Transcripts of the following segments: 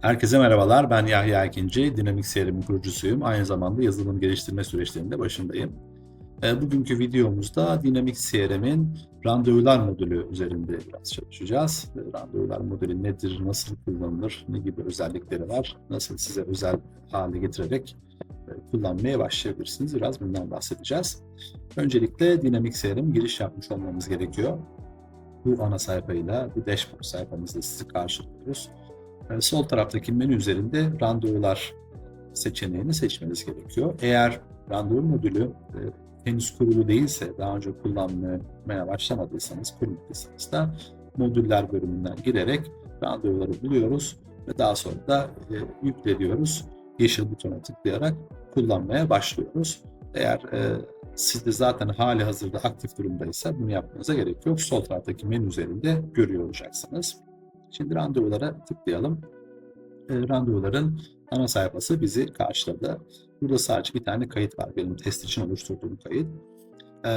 Herkese merhabalar. Ben Yahya Ekinci, Dinamik CRM'in kurucusuyum. Aynı zamanda yazılım geliştirme süreçlerinde başındayım. E, Bugünkü videomuzda Dinamik CRM'in randevular modülü üzerinde biraz çalışacağız. E, Randevular modülü nedir, nasıl kullanılır, ne gibi özellikleri var, nasıl size özel hale getirerek e, kullanmaya başlayabilirsiniz. Biraz bundan bahsedeceğiz. Öncelikle Dinamik CRM giriş yapmış olmamız gerekiyor. Bu ana sayfayla, bu dashboard sayfamızda sizi karşılıyoruz. E, Sol taraftaki menü üzerinde randevular seçeneğini seçmeniz gerekiyor. Eğer randevu modülü e, henüz kurulu değilse, daha önce kullanmaya başlamadıysanız, kurmadıysanız da modüller bölümünden girerek randevuları buluyoruz ve daha sonra da e, yükle. Yeşil butona tıklayarak kullanmaya başlıyoruz. Eğer e, sizde zaten hali hazırda aktif durumdaysa bunu yapmanıza gerek yok. Sol taraftaki menü üzerinde görüyor olacaksınız. Şimdi randevulara tıklayalım. E, randevuların ana sayfası bizi karşıladı. Burada sadece bir tane kayıt var. Benim test için oluşturduğum kayıt. E,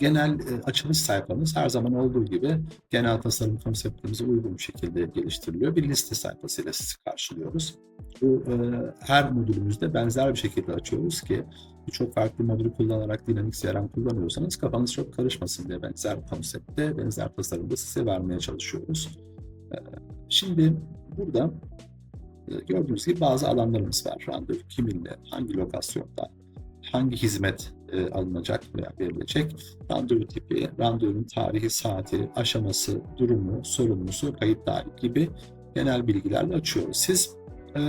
genel e, açılış sayfamız her zaman olduğu gibi genel tasarım konseptimize uygun bir şekilde geliştiriliyor. Bir liste sayfasıyla sizi karşılıyoruz. Bu e, her modülümüzde benzer bir şekilde açıyoruz ki birçok farklı modülü kullanarak dinamik CRM kullanıyorsanız kafanız çok karışmasın diye benzer konsepte, benzer tasarımda size vermeye çalışıyoruz. Şimdi burada e, gördüğünüz gibi bazı alanlarımız var. Randevu kiminle, hangi lokasyonda, hangi hizmet e, alınacak veya verilecek, randevu tipi, randevunun tarihi, saati, aşaması, durumu, sorumlusu, kayıt tarihi gibi genel bilgilerle açıyoruz. Siz e,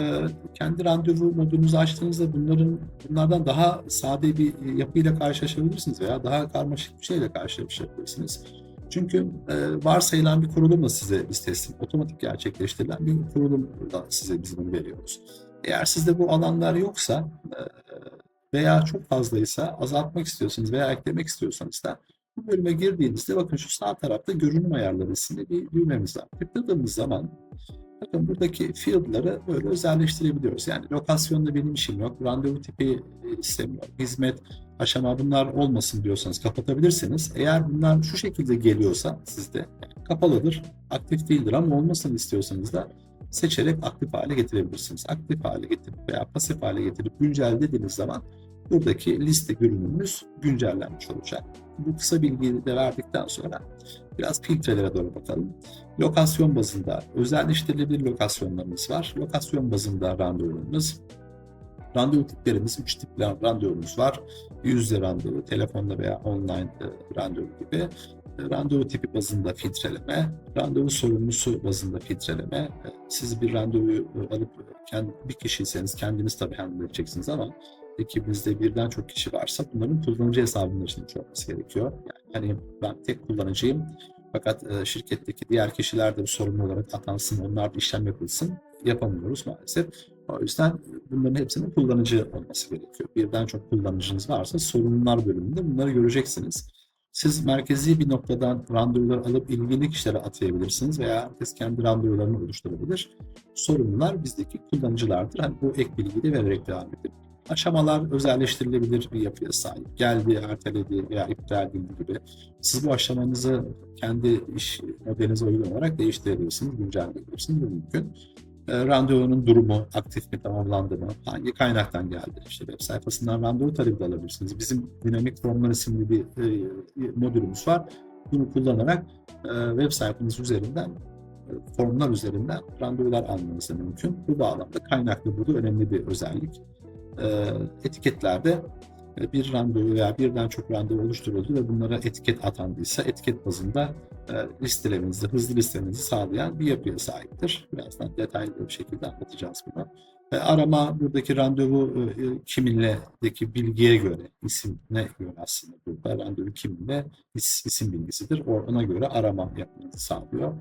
kendi randevu modülünüzü açtığınızda bunların bunlardan daha sade bir yapıyla karşılaşabilirsiniz veya daha karmaşık bir şeyle karşılaşabilirsiniz. Çünkü e, varsayılan bir kurulumla size biz teslim, otomatik gerçekleştirilen bir kurulumla size biz bunu veriyoruz. Eğer sizde bu alanlar yoksa e, veya çok fazlaysa azaltmak istiyorsanız veya eklemek istiyorsanız da bu bölüme girdiğinizde bakın şu sağ tarafta görünüm ayarları isimli bir düğmemiz var. Tıkladığımız zaman bakın buradaki field'ları böyle özelleştirebiliyoruz. Yani lokasyonda benim işim yok, randevu tipi e, istemiyorum, hizmet, aşama bunlar olmasın diyorsanız kapatabilirsiniz. Eğer bunlar şu şekilde geliyorsa sizde kapalıdır, aktif değildir ama olmasını istiyorsanız da seçerek aktif hale getirebilirsiniz. Aktif hale getirip veya pasif hale getirip güncel dediğiniz zaman buradaki liste görünümümüz güncellenmiş olacak. Bu kısa bilgiyi de verdikten sonra biraz filtrelere doğru bakalım. Lokasyon bazında özelleştirilebilir lokasyonlarımız var. Lokasyon bazında randevularımız, Randevu tiplerimiz 3 tip randevumuz var. Yüz yüze randevu, telefonda veya online e, randevu gibi. E, Randevu tipi bazında filtreleme, randevu sorumlusu bazında filtreleme. E, Siz bir randevuyu e, alıp bir kişiyseniz kendiniz tabii handle edeceksiniz ama ekibinizde birden çok kişi varsa bunların kullanıcı hesabının içinde olması gerekiyor. Yani hani ben tek kullanıcıyım fakat e, şirketteki diğer kişiler de sorumlu olarak atansın, onlar da işlem yapılsın yapamıyoruz maalesef. O yüzden bunların hepsinin kullanıcı olması gerekiyor. Birden çok kullanıcınız varsa sorunlar bölümünde bunları göreceksiniz. Siz merkezi bir noktadan randevular alıp ilgili kişilere atayabilirsiniz veya herkes kendi randevularını oluşturabilir. Sorumlular bizdeki kullanıcılardır. Hani bu ek bilgiyi de vererek devam edelim. Aşamalar özelleştirilebilir bir yapıya sahip. Geldi, erteledi veya iptal edildi gibi. Siz bu aşamanızı kendi iş modelinize uygun olarak değiştirebilirsiniz, güncelleyebilirsiniz. Bu mümkün. E, randevunun durumu, aktif mi, tamamlandı mı, hangi kaynaktan geldi? İşte web sayfasından randevu talebi de alabilirsiniz. Bizim dinamik formlar isimli bir e, modülümüz var. Bunu kullanarak e, web sayfamız üzerinden e, formlar üzerinden randevular almanız mümkün. Bu bağlamda kaynaklı burada önemli bir özellik. E, etiketlerde e, bir randevu veya birden çok randevu oluşturuldu ve bunlara etiket atandıysa etiket bazında e, listelemenizi, hızlı listemenizi sağlayan bir yapıya sahiptir. Birazdan detaylı bir şekilde anlatacağız bunu. Arama buradaki randevu kiminle'deki bilgiye göre, isimine göre aslında burada randevu kiminle is, isim bilgisidir. Ona göre arama yapmanızı sağlıyor.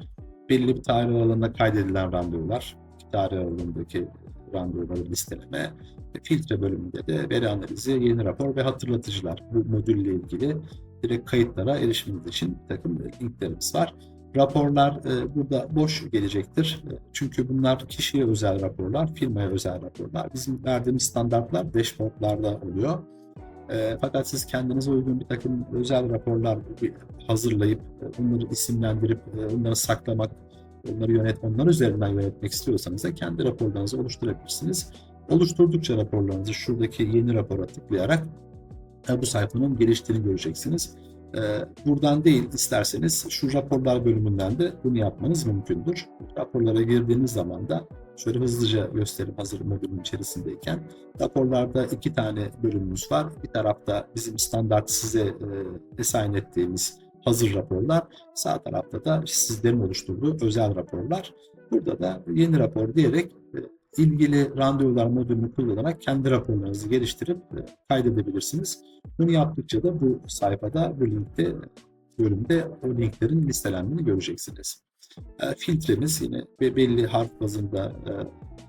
Belli bir tarih aralığında kaydedilen randevular, tarih aralığındaki randevuları listeleme, filtre bölümünde de veri analizi, yeni rapor ve hatırlatıcılar. Bu modülle ilgili direkt kayıtlara erişiminiz için bir takım linklerimiz var. Raporlar e, burada boş gelecektir. E, Çünkü bunlar kişiye özel raporlar, firmaya özel raporlar. Bizim verdiğimiz standartlar dashboardlarda oluyor. E, fakat siz kendinize uygun bir takım özel raporlar hazırlayıp e, bunları isimlendirip e, onları saklamak onları yönet, onlar üzerinden yönetmek istiyorsanız da kendi raporlarınızı oluşturabilirsiniz. Oluşturdukça raporlarınızı şuradaki yeni rapora tıklayarak e, bu sayfanın geliştiğini göreceksiniz. E, Buradan değil isterseniz şu raporlar bölümünden de bunu yapmanız mümkündür. Raporlara girdiğiniz zaman da şöyle hızlıca göstereyim hazır modülün içerisindeyken. Raporlarda iki tane bölümümüz var. Bir tarafta bizim standart size e, assign ettiğimiz hazır raporlar. Sağ tarafta da sizlerin oluşturduğu özel raporlar. Burada da yeni rapor diyerek e, ilgili randevular modülünü kullanarak kendi raporlarınızı geliştirip e, kaydedebilirsiniz. Bunu yaptıkça da bu sayfada, bu linkte, bölümde o linklerin listelendiğini göreceksiniz. E, Filtremiz yine belli harf bazında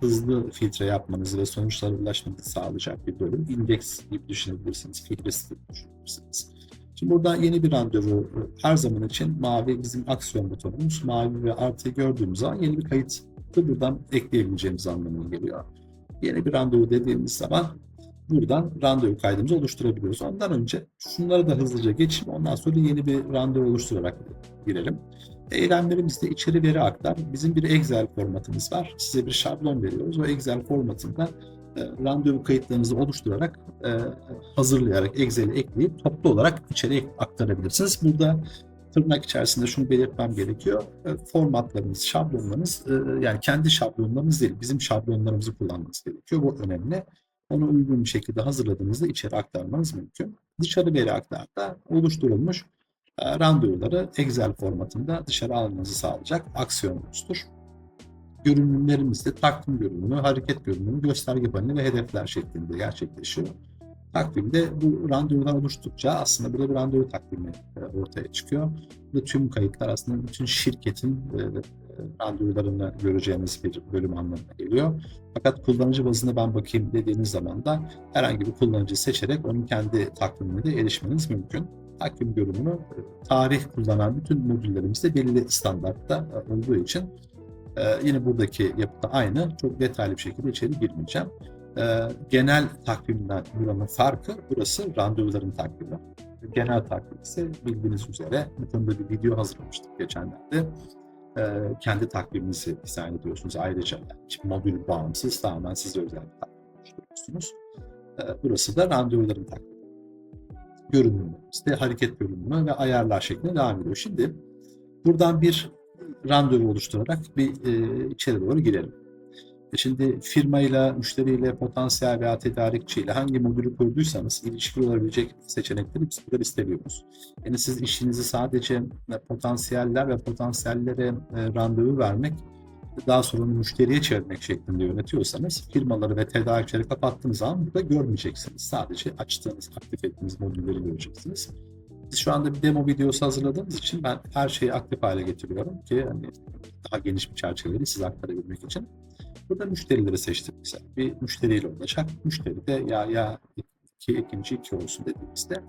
hızlı filtre yapmanızı ve sonuçlara ulaşmanızı sağlayacak bir bölüm. Index gibi düşünebilirsiniz, filtresi gibi düşünebilirsiniz. Şimdi burada yeni bir randevu e, her zaman için mavi bizim aksiyon butonumuz. Mavi ve artıyı gördüğümüz zaman yeni bir kayıt da buradan ekleyebileceğimiz anlamına geliyor. Yeni bir randevu dediğimiz zaman buradan randevu kaydımızı oluşturabiliyoruz. Ondan önce şunları da hızlıca geçeyim. Ondan sonra yeni bir randevu oluşturarak girelim. Eylemlerimizde içeri veri aktar. Bizim bir Excel formatımız var. Size bir şablon veriyoruz. O Excel formatında e, randevu kayıtlarınızı oluşturarak, e, hazırlayarak Excel'e ekleyip toplu olarak içeri aktarabilirsiniz. Burada tırnak içerisinde şunu belirtmem gerekiyor. E, Formatlarınız, şablonlarınız e, yani kendi şablonlarınız değil, bizim şablonlarımızı kullanmanız gerekiyor. Bu önemli. Onu uygun bir şekilde hazırladığınızda içeri aktarmanız mümkün. Dışarı veri aktarda oluşturulmuş e, randevuları Excel formatında dışarı almanızı sağlayacak aksiyonumuzdur. Görünümlerimizde takvim görünümü, hareket görünümü, gösterge paneli ve hedefler şeklinde gerçekleşiyor. Takvimde bu randevular oluştukça aslında burada bir randevu takvimi e, ortaya çıkıyor. Ve tüm kayıtlar aslında bütün şirketin e, randevularını göreceğiniz bir bölüm anlamına geliyor. Fakat kullanıcı bazında ben bakayım dediğiniz zaman da herhangi bir kullanıcı seçerek onun kendi takvimine de erişmeniz mümkün. Takvim görünümü tarih kullanan bütün modüllerimizde belli standartta olduğu için e, yine buradaki yapıda aynı. Çok detaylı bir şekilde içeri girmeyeceğim. E, genel takvimden buranın farkı burası randevuların takvimi. Genel takvim ise bildiğiniz üzere bu bir video hazırlamıştık geçenlerde. E, kendi takviminizi dizayn ediyorsunuz. Ayrıca yani modül bağımsız tamamen size özel bir takvim oluşturuyorsunuz. E, burası da randevuların takvimi. Görünümü, işte hareket görünümü ve ayarlar şeklinde devam ediyor. Şimdi buradan bir randevu oluşturarak bir e, içeri doğru girelim. E şimdi firmayla, müşteriyle, potansiyel veya tedarikçiyle hangi modülü kurduysanız ilişkili olabilecek seçenekleri biz burada listeliyoruz. Yani siz işinizi sadece potansiyeller ve potansiyellere e, randevu vermek, daha sonra müşteriye çevirmek şeklinde yönetiyorsanız firmaları ve tedarikçileri kapattığınız zaman burada görmeyeceksiniz. Sadece açtığınız, aktif ettiğiniz modülleri göreceksiniz. Biz şu anda bir demo videosu hazırladığımız için ben her şeyi aktif hale getiriyorum ki hani daha geniş bir çerçeveyi size aktarabilmek için. Burada müşterileri seçtik mesela. Bir müşteriyle olacak. Müşteri de ya ya iki, ikinci iki olsun dediğimizde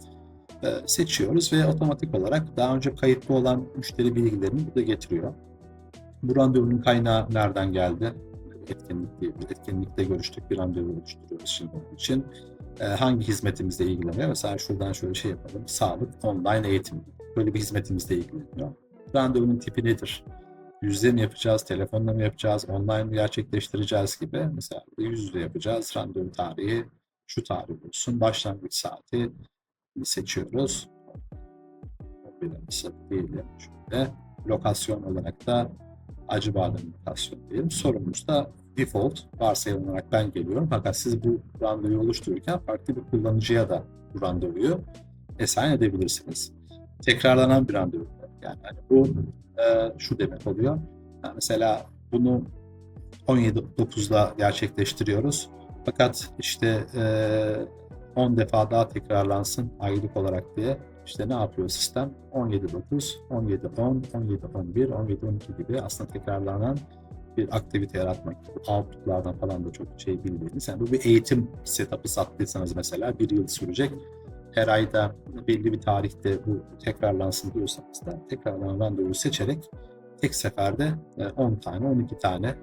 e, seçiyoruz ve otomatik olarak daha önce kayıtlı olan müşteri bilgilerini burada getiriyor. Bu randevunun kaynağı nereden geldi? Etkinlik etkinlikte görüştük bir randevu oluşturuyoruz şimdi onun için. E, hangi hizmetimizle ilgileniyor? Mesela şuradan şöyle şey yapalım. Sağlık, online eğitim. Böyle bir hizmetimizle ilgileniyor. Randevunun tipi nedir? yüzde mi yapacağız, telefonla mı yapacağız, online mi gerçekleştireceğiz gibi. Mesela yüz yapacağız. Randevu tarihi şu tarih olsun. Başlangıç saati seçiyoruz. Diyelim şöyle. Lokasyon olarak da Acıbadem lokasyon diyelim. Sorumuz da default varsayılarak ben geliyorum. Fakat siz bu randevuyu oluştururken farklı bir kullanıcıya da bu randevuyu assign edebilirsiniz. Tekrarlanan bir randevu. Yani hani bu e, şu demek oluyor. Yani mesela bunu 17.9'da gerçekleştiriyoruz. Fakat işte e, 10 defa daha tekrarlansın aylık olarak diye işte ne yapıyor sistem? 17.9, 17.10, 17.11, 17.12 gibi aslında tekrarlanan bir aktivite yaratmak. Output'lardan falan da çok şey bildiğiniz. Yani bu bir eğitim setup'ı sattıysanız mesela bir yıl sürecek her ayda belli bir tarihte bu tekrarlansın diyorsanız da tekrarlanan randevuyu seçerek tek seferde 10 e, tane, 12 tane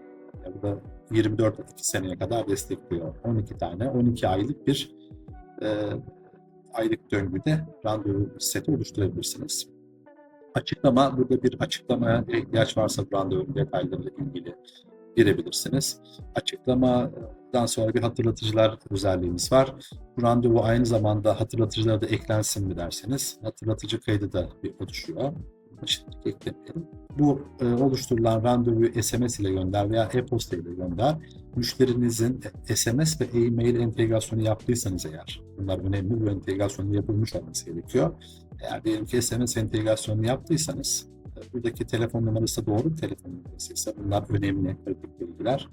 bu da 24 2 seneye kadar destekliyor. 12 tane, 12 aylık bir e, aylık döngüde randevu seti oluşturabilirsiniz. Açıklama, burada bir açıklamaya ihtiyaç varsa randevu detaylarıyla ilgili girebilirsiniz. Açıklamadan sonra bir hatırlatıcılar özelliğimiz var. Bu randevu aynı zamanda hatırlatıcılara da eklensin mi derseniz hatırlatıcı kaydı da bir oluşuyor. Şimdi eklemeyelim. Bu e, oluşturulan randevuyu SMS ile gönder veya e-posta ile gönder. Müşterinizin SMS ve e-mail entegrasyonu yaptıysanız eğer, bunlar önemli, bu entegrasyonun yapılmış olması gerekiyor. Eğer diyelim ki SMS yaptıysanız, e, buradaki telefon numarası doğru bir telefon numarası ise bunlar önemli kritik bilgiler.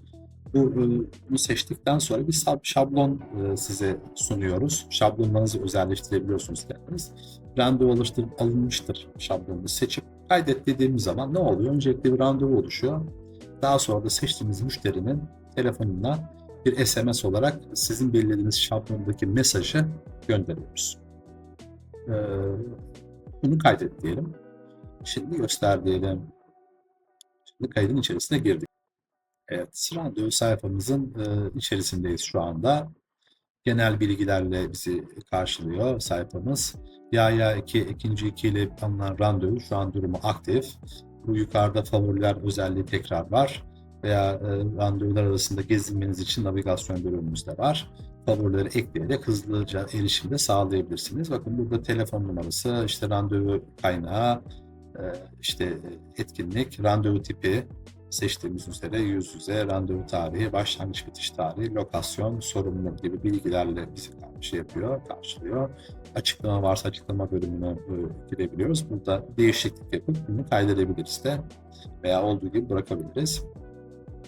Bu, e, bunu seçtikten sonra bir şablon e, size sunuyoruz. Şablonlarınızı özelleştirebiliyorsunuz kendiniz. Randevu oluşturup alınmıştır şablonunu seçip kaydet dediğimiz zaman ne oluyor? Öncelikle bir randevu oluşuyor. Daha sonra da seçtiğimiz müşterinin telefonuna bir SMS olarak sizin belirlediğiniz şablondaki mesajı gönderiyoruz. Ee, bunu kaydet diyelim. Şimdi göster diyelim. Şimdi kaydın içerisine girdik. Evet, randevu sayfamızın e, içerisindeyiz şu anda. Genel bilgilerle bizi karşılıyor sayfamız. Yaya 2, ikinci 2 ile alınan randevu şu an durumu aktif. Bu yukarıda favoriler özelliği tekrar var. Veya e, randevular arasında gezinmeniz için navigasyon bölümümüz de var. Favorileri ekleyerek hızlıca erişimde sağlayabilirsiniz. Bakın burada telefon numarası, işte randevu kaynağı, e, işte etkinlik, randevu tipi, seçtiğimiz üzere yüz yüze, randevu tarihi, başlangıç bitiş tarihi, lokasyon, sorumluluk gibi bilgilerle bizi şey yapıyor, karşılıyor. Açıklama varsa açıklama bölümüne e, girebiliyoruz. Burada değişiklik yapıp bunu kaydedebiliriz de veya olduğu gibi bırakabiliriz.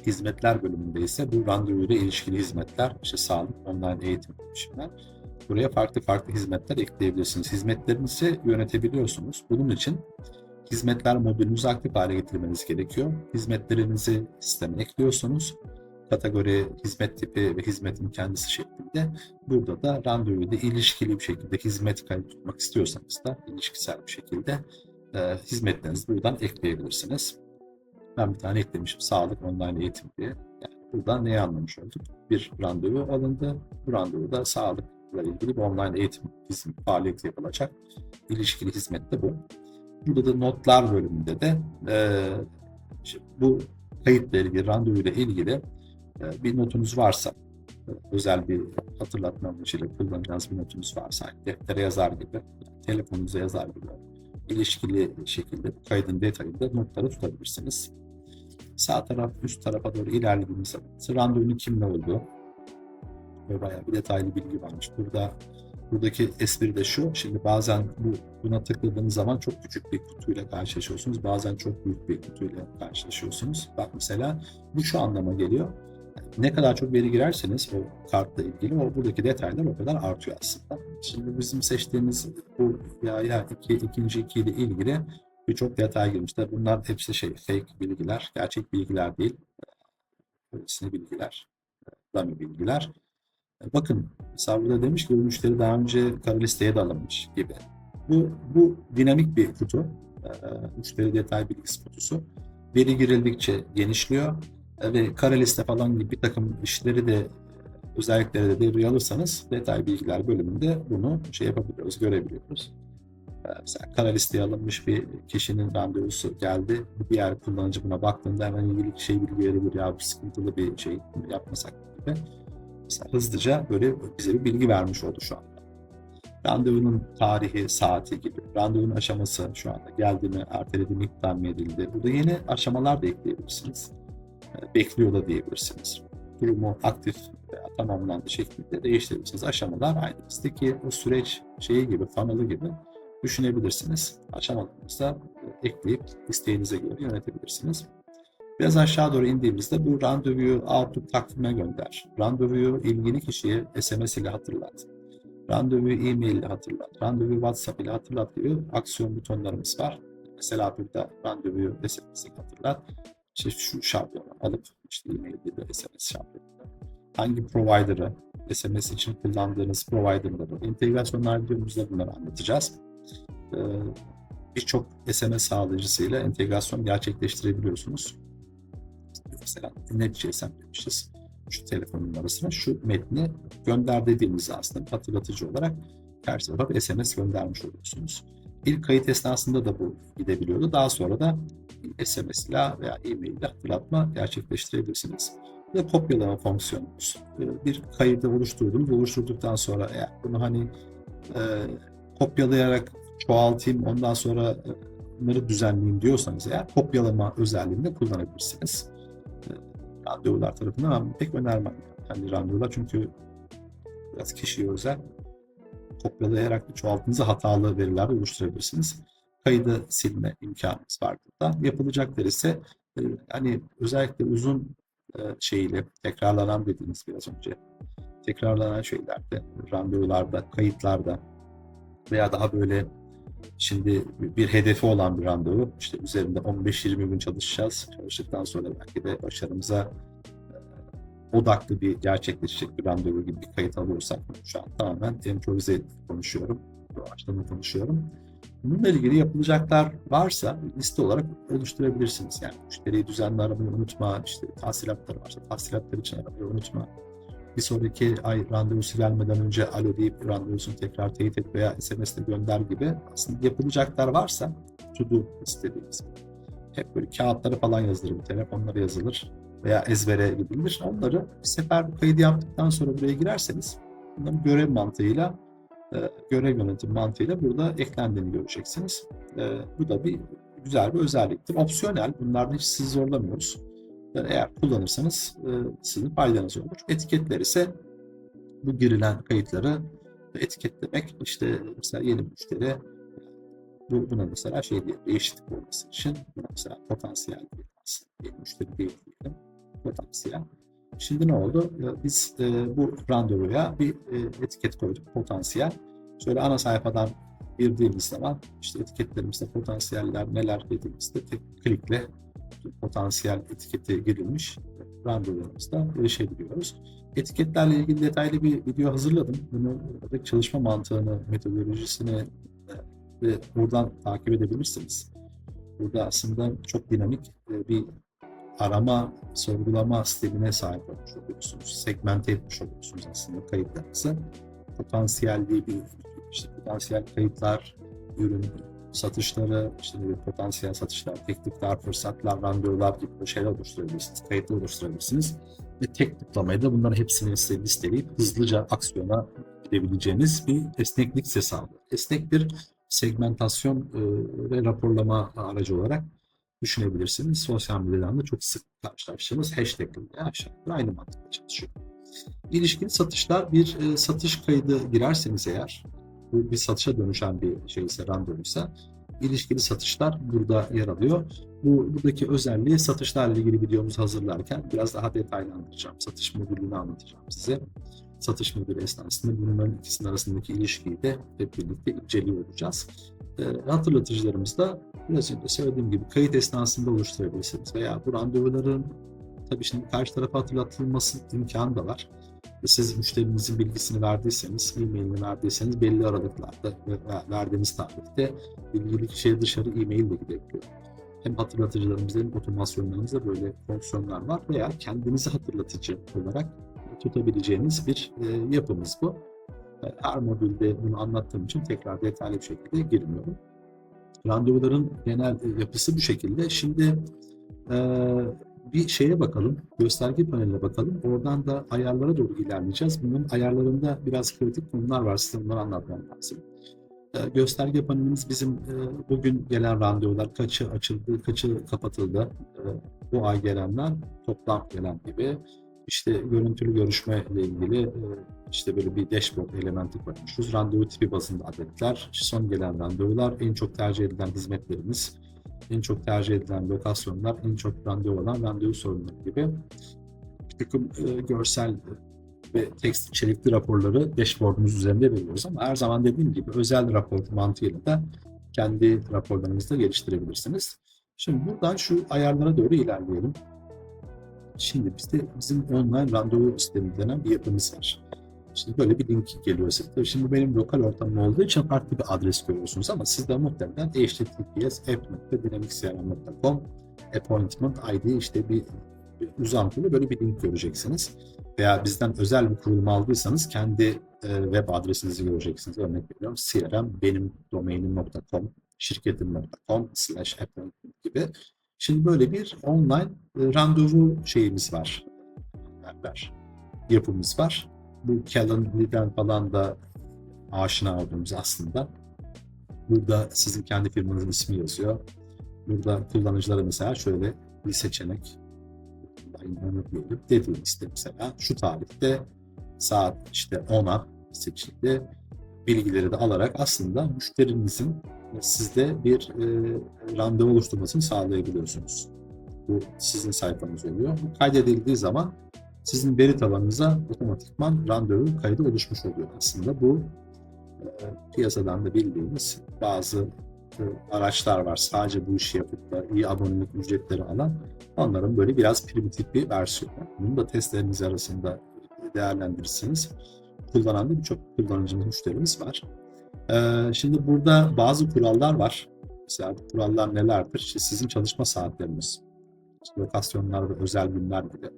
Hizmetler bölümünde ise bu randevu ile ilişkili hizmetler, işte sağlık, online eğitim girişimler. Buraya farklı farklı hizmetler ekleyebilirsiniz. Hizmetlerinizi yönetebiliyorsunuz. Bunun için hizmetler modülünüzü aktif hale getirmeniz gerekiyor. Hizmetlerinizi sisteme ekliyorsunuz. Kategori, hizmet tipi ve hizmetin kendisi şeklinde. Burada da randevu ile ilişkili bir şekilde hizmet kaydı tutmak istiyorsanız da ilişkisel bir şekilde e, hizmetlerinizi buradan ekleyebilirsiniz. Ben bir tane eklemişim. Sağlık online eğitim diye. Yani buradan neyi anlamış olduk? Bir randevu alındı. Bu randevuda sağlıkla ilgili bir online eğitim hizmet, faaliyeti yapılacak. İlişkili hizmet de bu. Burada da notlar bölümünde de e, bu kayıtla ilgili, randevu ile ilgili e, bir notunuz varsa, e, özel bir hatırlatma amacıyla kullanacağınız bir notunuz varsa, deftere yazar gibi, telefonunuza yazar gibi ilişkili şekilde kaydın detayında notları tutabilirsiniz. Sağ taraf üst tarafa doğru ilerlediğimiz zaman randevunun kimle olduğu ve bayağı bir detaylı bilgi varmış. Burada buradaki espri de şu. Şimdi bazen bu buna tıkladığınız zaman çok küçük bir kutuyla karşılaşıyorsunuz. Bazen çok büyük bir kutuyla karşılaşıyorsunuz. Bak mesela bu şu anlama geliyor. Ne kadar çok veri girerseniz o kartla ilgili o buradaki detaylar o kadar artıyor aslında. Şimdi bizim seçtiğimiz bu ya ya iki, ikinci iki ile ilgili birçok detay girmişler. Bunlar hepsi şey fake bilgiler, gerçek bilgiler değil. Öylesine bilgiler, dummy bilgiler. Bakın mesela burada demiş ki bu müşteri daha önce kara listeye de alınmış gibi. Bu, bu dinamik bir kutu. Müşteri detay bilgisi kutusu. Veri girildikçe genişliyor ve kara liste falan gibi bir takım işleri de özellikleri de devreye alırsanız detay bilgiler bölümünde bunu şey yapabiliyoruz, görebiliyoruz. Mesela kara listeye alınmış bir kişinin randevusu geldi. Diğer kullanıcı buna baktığında hemen ilgili şey bilgi verebilir ya bir sıkıntılı bir şey yapmasak gibi. Mesela hızlıca böyle bize bir bilgi vermiş oldu şu anda. Randevunun tarihi, saati gibi, randevunun aşaması şu anda geldi mi, erteledi mi, iptal mi edildi. Burada yeni aşamalar da ekleyebilirsiniz. Bekliyor da diyebilirsiniz. Durumu aktif veya tamamlandı şeklinde değiştirebilirsiniz. Aşamalar aynı. Bizdeki o süreç şeyi gibi, funnel'ı gibi düşünebilirsiniz. Aşamalarınızda ekleyip isteğinize göre yönetebilirsiniz. Biraz aşağı doğru indiğimizde bu randevuyu Outlook takvime gönder. Randevuyu ilgili kişiye SMS ile hatırlat. Randevuyu e-mail ile hatırlat. Randevuyu WhatsApp ile hatırlat gibi aksiyon butonlarımız var. Mesela burada randevuyu SMS ile hatırlat. İşte şu şablonu alıp işte e-mail ile SMS şablonu. Hangi provider'ı SMS için kullandığınız provider'ları entegrasyonlar videomuzda bunları anlatacağız. Ee, Birçok SMS sağlayıcısıyla entegrasyon gerçekleştirebiliyorsunuz mesela net.jsm demişiz. Şu telefon numarasına şu metni gönder dediğimizde aslında hatırlatıcı olarak karşı tarafa bir SMS göndermiş oluyorsunuz. İlk kayıt esnasında da bu gidebiliyordu. Daha sonra da SMS ile veya e-mail ile hatırlatma gerçekleştirebilirsiniz. Ve kopyalama fonksiyonumuz. Ee, Bir kaydı oluşturdunuz. Oluşturduktan sonra eğer bunu hani e, kopyalayarak çoğaltayım ondan sonra e, bunları düzenleyeyim diyorsanız eğer kopyalama özelliğini de kullanabilirsiniz. E, randevular tarafından ben pek önermem. Yani randevular çünkü biraz kişiye özel kopyalayarak da çoğaltınca hatalı veriler oluşturabilirsiniz. Kaydı silme imkanımız var burada. Yapılacaklar ise e, hani özellikle uzun şeyle tekrarlanan dediğimiz biraz önce tekrarlanan şeylerde, randevularda, kayıtlarda veya daha böyle şimdi bir hedefi olan bir randevu işte üzerinde 15-20 gün çalışacağız. Çalıştıktan sonra belki de başarımıza e, odaklı bir gerçekleşecek bir randevu gibi bir kayıt alıyorsak şu an tamamen improvize konuşuyorum. Doğaçlama konuşuyorum. Bununla ilgili yapılacaklar varsa liste olarak oluşturabilirsiniz. Yani müşteriyi düzenli aramayı unutma, işte tahsilatları varsa tahsilatlar için aramayı unutma. Bir sonraki ay randevusu gelmeden önce alo deyip randevusunu tekrar teyit et veya SMS'le gönder gibi aslında yapılacaklar varsa to do istediğimiz hep böyle kağıtlara falan yazılır, telefonlara yazılır veya ezbere gidilir. Onları bir sefer kaydı yaptıktan sonra buraya girerseniz bunların görev mantığıyla e, görev yönetim mantığıyla burada eklendiğini göreceksiniz. E, bu da bir güzel bir özelliktir. Opsiyonel. Bunlardan hiç sizi zorlamıyoruz. E, Eğer kullanırsanız e, sizin faydanız olur. Etiketler ise bu girilen kayıtları etiketlemek. İşte mesela yeni müşteri bu, buna mesela şey diye değişiklik olması için mesela potansiyel diyelim müşteri değil diyelim. Potansiyel. Şimdi ne oldu? Ee, Biz e, bu randevuya bir e, etiket koyduk, potansiyel. Şöyle ana sayfadan girdiğimiz zaman işte etiketlerimizde potansiyeller neler dediğimizde tek klikle potansiyel etiketi girilmiş randevularımızda erişebiliyoruz. Etiketlerle ilgili detaylı bir video hazırladım. Bunu çalışma mantığını, metodolojisini e, ve buradan takip edebilirsiniz. Burada aslında çok dinamik e, bir arama, sorgulama sistemine sahip olmuş oluyorsunuz. Segmente etmiş oluyorsunuz aslında kayıtlarınızı. Potansiyel diye bir işte potansiyel kayıtlar, ürün satışları, işte potansiyel satışlar, teklifler, fırsatlar, randevular gibi şeyler oluşturabilirsiniz, kayıtlar oluşturabilirsiniz. Ve tek tıklamayla da bunların hepsini size listeleyip hızlıca aksiyona gidebileceğiniz bir esneklik size sağlıyor. Esnek bir segmentasyon e, ve raporlama aracı olarak düşünebilirsiniz. Sosyal medyadan da çok sık karşılaştığımız hashtaglerle aşağı yukarı aynı mantıkla çalışıyor. İlişkili satışlar bir e, satış kaydı girerseniz eğer bir satışa dönüşen bir şeyse randevuysa ilişkili satışlar burada yer alıyor. Bu buradaki özelliği satışlarla ilgili videomuzu hazırlarken biraz daha detaylandıracağım. Satış modülünü anlatacağım size. Satış modülü esnasında bunların ikisinin arasındaki ilişkiyi de hep birlikte inceliyor olacağız. E, hatırlatıcılarımız da biraz önce söylediğim gibi kayıt esnasında oluşturabilirsiniz veya bu randevuların tabii şimdi karşı tarafa hatırlatılması imkanı da var. Siz müşterinizin bilgisini verdiyseniz, e-mailini verdiyseniz belli aralıklarda ve verdiğiniz tarihte ilgili kişiye dışarı e-mail de gidebiliyor. Hem hatırlatıcılarımızda hem otomasyonlarımızda böyle fonksiyonlar var veya kendinizi hatırlatıcı olarak tutabileceğiniz bir e, yapımız bu. Her modülde bunu anlattığım için tekrar detaylı bir şekilde girmiyorum. Randevuların genel yapısı bu şekilde. Şimdi e, bir şeye bakalım, gösterge paneline bakalım. Oradan da ayarlara doğru ilerleyeceğiz. Bunun ayarlarında biraz kritik konular var. Size bunları anlatmam lazım. E, gösterge panelimiz bizim e, bugün gelen randevular, kaçı açıldı, kaçı kapatıldı, e, bu ay gelenler, toplam gelen gibi. İşte görüntülü görüşme ile ilgili e, işte böyle bir dashboard elementi koymuşuz. Randevu tipi bazında adetler, son gelen randevular, en çok tercih edilen hizmetlerimiz, en çok tercih edilen lokasyonlar, en çok randevu olan randevu sorunları gibi bir takım e, görsel ve tekst içerikli raporları dashboardumuz üzerinde veriyoruz ama her zaman dediğim gibi özel rapor mantığıyla da kendi raporlarınızı da geliştirebilirsiniz. Şimdi buradan şu ayarlara doğru ilerleyelim. Şimdi bizde bizim online randevu sistemi denen bir yapımız var. Şimdi böyle bir link geliyor size. Tabii şimdi benim lokal ortamım olduğu için farklı bir adres görüyorsunuz ama siz de muhtemelen https app.dynamicscrm.com appointment ID işte bir, bir uzantılı böyle bir link göreceksiniz. Veya bizden özel bir kurulum aldıysanız kendi e, web adresinizi göreceksiniz. Örnek veriyorum CRM benim domainim.com, şirketim.com slash appointment gibi. Şimdi böyle bir online e, randevu şeyimiz var. Yapımız var. Bu Calendly'den falan da aşina olduğumuz aslında. Burada sizin kendi firmanızın ismi yazıyor. Burada kullanıcılara mesela şöyle bir seçenek diyelim. Dediğimizde mesela şu tarihte saat işte 10'a seçildi. Bilgileri de alarak aslında müşterinizin sizde bir e, randevu oluşturmasını sağlayabiliyorsunuz. Bu sizin sayfanız oluyor. Bu kaydedildiği zaman sizin veri tabanınıza otomatikman randevu kaydı oluşmuş oluyor. Aslında bu e, piyasadan da bildiğimiz bazı e, araçlar var. Sadece bu işi yapıp da iyi abonelik ücretleri alan onların böyle biraz primitif bir versiyonu. Bunu da testleriniz arasında değerlendirirsiniz. Kullanan da birçok kullanıcımız, müşterimiz var. Ee, şimdi burada bazı kurallar var. Mesela bu kurallar nelerdir? İşte sizin çalışma saatleriniz, lokasyonlar ve özel günler gibi.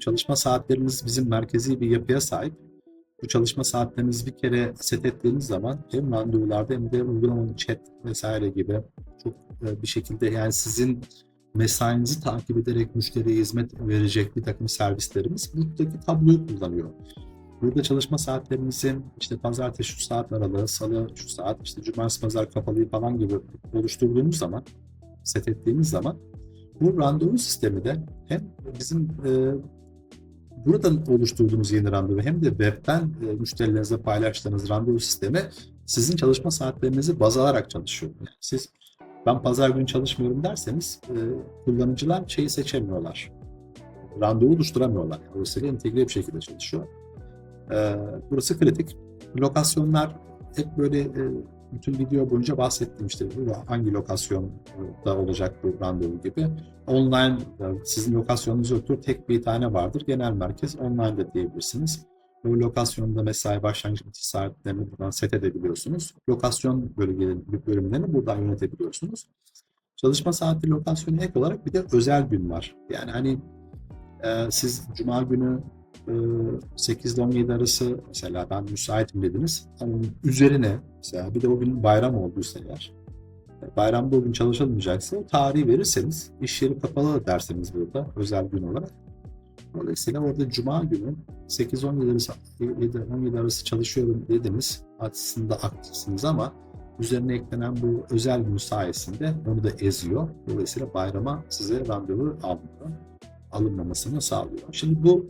Çalışma saatleriniz bizim merkezi bir yapıya sahip. Bu çalışma saatlerinizi bir kere set ettiğiniz zaman hem randevularda hem de uygulamalı chat vesaire gibi çok e, bir şekilde yani sizin mesainizi takip ederek müşteriye hizmet verecek bir takım servislerimiz buradaki tabloyu kullanıyor. Burada çalışma saatlerimizin işte pazartesi şu saat aralığı, salı şu saat, işte cumartesi pazar kapalıyı falan gibi oluşturduğumuz zaman, set ettiğimiz zaman bu randevu sistemi de hem bizim e, buradan oluşturduğumuz yeni randevu hem de webten e, müşterilerinize paylaştığınız randevu sistemi sizin çalışma saatlerinizi baz alarak çalışıyor. Yani siz ben pazar günü çalışmıyorum derseniz e, kullanıcılar şeyi seçemiyorlar. Randevu oluşturamıyorlar. Dolayısıyla entegre bir şekilde çalışıyor. E, burası kritik. Lokasyonlar hep böyle e, bütün video boyunca bahsettim işte hangi lokasyonda olacak bu randevu gibi. Online sizin lokasyonunuz yoktur. Tek bir tane vardır. Genel merkez online de diyebilirsiniz. O lokasyonda mesai başlangıç bitiş saatlerini buradan set edebiliyorsunuz. Lokasyon bölgeleri, bölümlerini buradan yönetebiliyorsunuz. Çalışma saati lokasyonu ek olarak bir de özel gün var. Yani hani e, siz cuma günü 8 ile 17 arası mesela ben müsaitim dediniz. Onun üzerine mesela bir de o gün bayram olduysa eğer bayramda o gün çalışılmayacaksa tarihi verirseniz iş yeri kapalı derseniz burada özel gün olarak Dolayısıyla orada Cuma günü 8-17 arası, 17 arası çalışıyorum dediniz. Aslında aktifsiniz ama üzerine eklenen bu özel gün sayesinde onu da eziyor. Dolayısıyla bayrama size randevu almıyor. Alınmamasını sağlıyor. Şimdi bu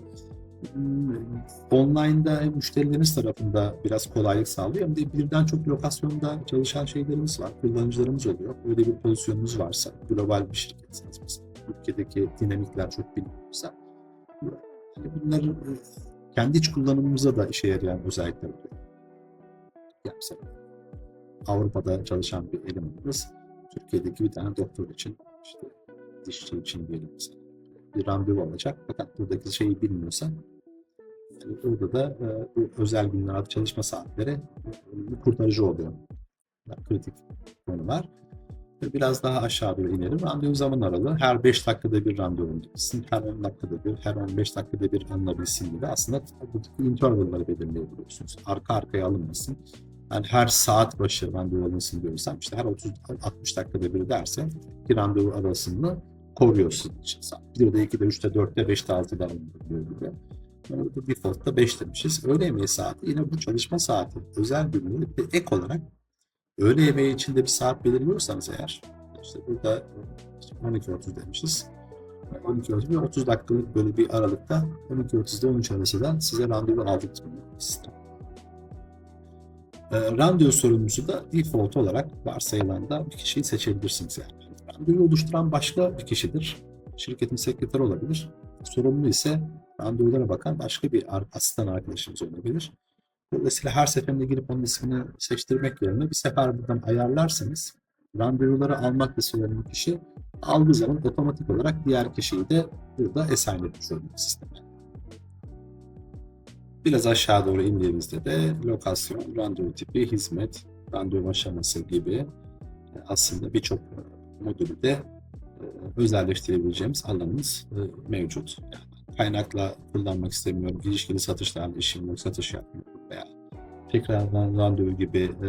online'da hem müşterileriniz tarafında biraz kolaylık sağlıyor hem de birden çok lokasyonda çalışan şeylerimiz var, kullanıcılarımız oluyor. Öyle bir pozisyonunuz varsa, global bir şirketsiniz mesela, ülkedeki dinamikler çok biliniyorsa yani bunlar e, kendi iç kullanımımıza da işe yarayan özellikler oluyor. Yani mesela Avrupa'da çalışan bir elemanımız Türkiye'deki bir tane doktor için işte dişçi için diyelim mesela bir randevu alacak fakat buradaki şeyi bilmiyorsa yani orada da e, bu özel günlerde çalışma saatleri bir kurtarıcı oluyor. Yani kritik konular biraz daha aşağı doğru inerim. Randevu zaman aralığı her 5 dakikada bir randevu gitsin, her 10 dakikada bir, her 15 dakikada bir alınabilsin gibi aslında buradaki intervalları belirleyebiliyorsunuz. Arka arkaya alınmasın. Yani her saat başı randevu alınsın diyorsam işte her 30 60 dakikada bir derse bir randevu arasını koruyorsun. İşte bir de 2'de, 3'te, 4'te, 5'te, 6'da alınabiliyor gibi. Orada default'ta 5 demişiz. Öğle yemeği saati yine bu çalışma saati özel günleri bir ek olarak Öğle yemeği içinde bir saat belirliyorsanız eğer, işte burada 12.30 demişiz. 12.30 bir 30 dakikalık böyle bir aralıkta 12.30'da 13 arasından size randevu aldırtmıyor sistem. E, randevu sorumlusu da default olarak varsayılan da bir kişiyi seçebilirsiniz yani. Randevu oluşturan başka bir kişidir. Şirketin sekreteri olabilir. Sorumlu ise randevulara bakan başka bir asistan arkadaşımız olabilir. Dolayısıyla her seferinde girip onun ismini seçtirmek yerine bir sefer buradan ayarlarsanız randevuları almak isteyen kişi aldığı zaman otomatik olarak diğer kişiyi de burada assign etmiş oluyor. Biraz aşağı doğru indiğimizde de lokasyon, randevu tipi, hizmet, randevu aşaması gibi aslında birçok modülü de e, özelleştirebileceğimiz alanımız e, mevcut. Yani kaynakla kullanmak istemiyorum, ilişkili satışlarla işim yok, satış yapmıyorum veya tekrardan randevu gibi e,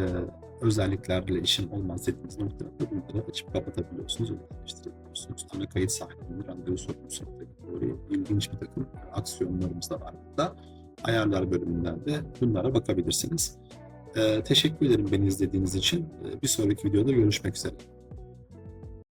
özelliklerle işim olmaz dediğiniz noktada bunları açıp kapatabiliyorsunuz, özelleştirebiliyorsunuz. Ana kayıt sahibinin randevu sorumlusu böyle ilginç bir takım aksiyonlarımız da var burada. Ayarlar bölümünden de bunlara bakabilirsiniz. E, teşekkür ederim beni izlediğiniz için. E, bir sonraki videoda görüşmek üzere.